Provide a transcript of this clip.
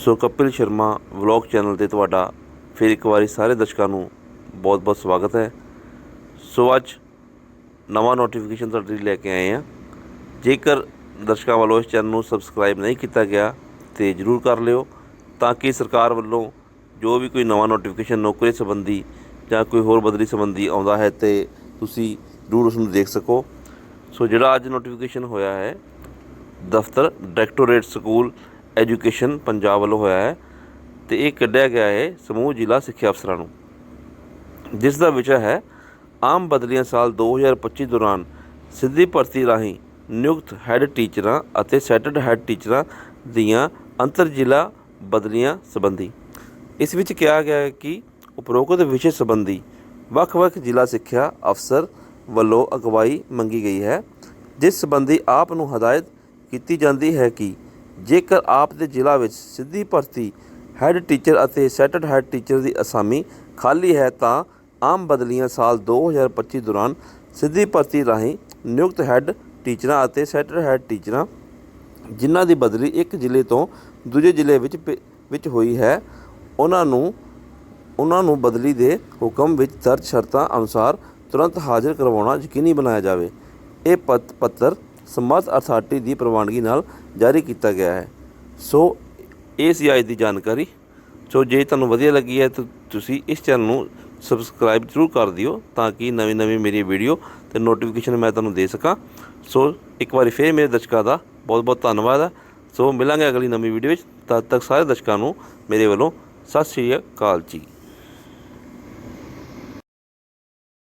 So Kapil Sharma vlog channel ਤੇ ਤੁਹਾਡਾ ਫਿਰ ਇੱਕ ਵਾਰੀ ਸਾਰੇ ਦਰਸ਼ਕਾਂ ਨੂੰ ਬਹੁਤ-ਬਹੁਤ ਸਵਾਗਤ ਹੈ। ਸੋ ਅੱਜ ਨਵਾਂ ਨੋਟੀਫਿਕੇਸ਼ਨ ਤੁਹਾਡੇ ਲਈ ਲੈ ਕੇ ਆਏ ਹਾਂ। ਜੇਕਰ ਦਰਸ਼ਕਾਂ ਵੱਲੋਂ ਇਸ ਚੈਨਲ ਨੂੰ ਸਬਸਕ੍ਰਾਈਬ ਨਹੀਂ ਕੀਤਾ ਗਿਆ ਤੇ ਜਰੂਰ ਕਰ ਲਿਓ ਤਾਂ ਕਿ ਸਰਕਾਰ ਵੱਲੋਂ ਜੋ ਵੀ ਕੋਈ ਨਵਾਂ ਨੋਟੀਫਿਕੇਸ਼ਨ ਨੌਕਰੀ ਸੰਬੰਧੀ ਜਾਂ ਕੋਈ ਹੋਰ ਬਦਲੀ ਸੰਬੰਧੀ ਆਉਂਦਾ ਹੈ ਤੇ ਤੁਸੀਂ ਜ਼ਰੂਰ ਉਸ ਨੂੰ ਦੇਖ ਸਕੋ। ਸੋ ਜਿਹੜਾ ਅੱਜ ਨੋਟੀਫਿਕੇਸ਼ਨ ਹੋਇਆ ਹੈ, ਦਫ਼ਤਰ ਡਾਇਰੈਕਟੋਰੇਟ ਸਕੂਲ ਐਜੂਕੇਸ਼ਨ ਪੰਜਾਬ ਵੱਲੋਂ ਹੋਇਆ ਹੈ ਤੇ ਇਹ ਕੱਢਿਆ ਗਿਆ ਹੈ ਸਮੂਹ ਜ਼ਿਲ੍ਹਾ ਸਿੱਖਿਆ ਅਫਸਰਾਂ ਨੂੰ। ਜਿਸ ਦਾ ਵਿਸ਼ਾ ਹੈ, ਆਮ ਬਦਲੀਆਂ ਸਾਲ 2025 ਦੌਰਾਨ ਸਿੱਧੀ ਭਰਤੀ ਰਾਹੀਂ ਨਿਯੁਕਤ ਹੈੱਡ ਟੀਚਰਾਂ ਅਤੇ ਸੈਟਡ ਹੈੱਡ ਟੀਚਰਾਂ ਦੀਆਂ ਅੰਤਰ ਜ਼ਿਲ੍ਹਾ ਬਦਲੀਆਂ ਸੰਬੰਧੀ। ਇਸ ਵਿੱਚ ਕਿਹਾ ਗਿਆ ਹੈ ਕਿ ਉਪਰੋਕਤ ਵਿਸ਼ੇ ਸੰਬੰਧੀ ਵੱਖ-ਵੱਖ ਜ਼ਿਲ੍ਹਾ ਸਿੱਖਿਆ ਅਫਸਰ ਵੱਲੋਂ ਅਗਵਾਈ ਮੰਗੀ ਗਈ ਹੈ, ਜਿਸ ਸੰਬੰਧੀ ਆਪ ਨੂੰ ਹਦਾਇਤ ਕੀਤੀ ਜਾਂਦੀ ਹੈ ਕਿ ਜੇਕਰ ਆਪ ਦੇ ਜ਼ਿਲ੍ਹਾ ਵਿੱਚ ਸਿੱਧੀ ਭਰਤੀ ਹੈੱਡ ਟੀਚਰ ਅਤੇ ਸੈਟਡ ਹੈੱਡ ਟੀਚਰ ਦੀ ਅਸਾਮੀ ਖਾਲੀ ਹੈ, ਤਾਂ ਆਮ ਬਦਲੀਆਂ ਸਾਲ 2025 ਦੌਰਾਨ ਸਿੱਧੀ ਭਰਤੀ ਰਾਹੀਂ ਨਿਯੁਕਤ ਹੈੱਡ ਟੀਚਰਾਂ ਅਤੇ ਸੈਟਡ ਹੈੱਡ ਟੀਚਰਾਂ ਜਿਨ੍ਹਾਂ ਦੀ ਬਦਲੀ ਇੱਕ ਜ਼ਿਲ੍ਹੇ ਤੋਂ ਦੂਜੇ ਜ਼ਿਲ੍ਹੇ ਵਿੱਚ ਭੇ- ਵਿੱਚ ਹੋਈ ਹੈ, ਉਹਨਾਂ ਨੂੰ ਉਹਨਾਂ ਨੂੰ ਬਦਲੀ ਦੇ ਹੁਕਮ ਵਿੱਚ ਦਰਜ ਸ਼ਰਤਾਂ ਅਨੁਸਾਰ ਤੁਰੰਤ ਹਾਜ਼ਰ ਕਰਵਾਉਣਾ ਯਕੀਨੀ ਬਣਾਇਆ ਜਾਵੇ। ਇਹ ਪੱਤ, ਪੱਤਰ ਸਮਰਥ ਅਥਾਰਟੀ ਦੀ ਪ੍ਰਵਾਨਗੀ ਨਾਲ ਜਾਰੀ ਕੀਤਾ ਗਿਆ ਹੈ। ਸੋ, ਇਹ ਸੀ ਅੱਜ ਦੀ ਜਾਣਕਾਰੀ। ਸੋ, ਜੇ ਤੁਹਾਨੂੰ ਵਧੀਆ ਲੱਗੀ ਹੈ ਤਾਂ ਤੁਸੀਂ ਇਸ ਚੈਨਲ ਨੂੰ ਸਬਸਕ੍ਰਾਈਬ ਜ਼ਰੂਰ ਕਰ ਦਿਓ ਤਾਂ ਕਿ ਨਵੀਂ ਨਵੀਂ ਮੇਰੀ ਵੀਡੀਓ ਤੇ ਨੋਟੀਫਿਕੇਸ਼ਨ ਮੈਂ ਤੁਹਾਨੂੰ ਦੇ ਸਕਾਂ। ਸੋ, ਇੱਕ ਵਾਰੀ ਫੇਰ ਮੇਰੇ ਦਰਸ਼ਕਾਂ ਦਾ ਬਹੁਤ ਬਹੁਤ ਧੰਨਵਾਦ ਹੈ। ਸੋ, ਮਿਲਾਂਗੇ ਅਗਲੀ ਨਵੀਂ ਵੀਡੀਓ ਵਿੱਚ। ਤਦ ਤੱਕ ਸਾਰੇ ਦਰਸ਼ਕਾਂ ਨੂੰ ਮੇਰੇ ਵੱਲੋਂ ਸਤਿ ਸ਼੍ਰੀ ਅਕਾਲ ਜੀ।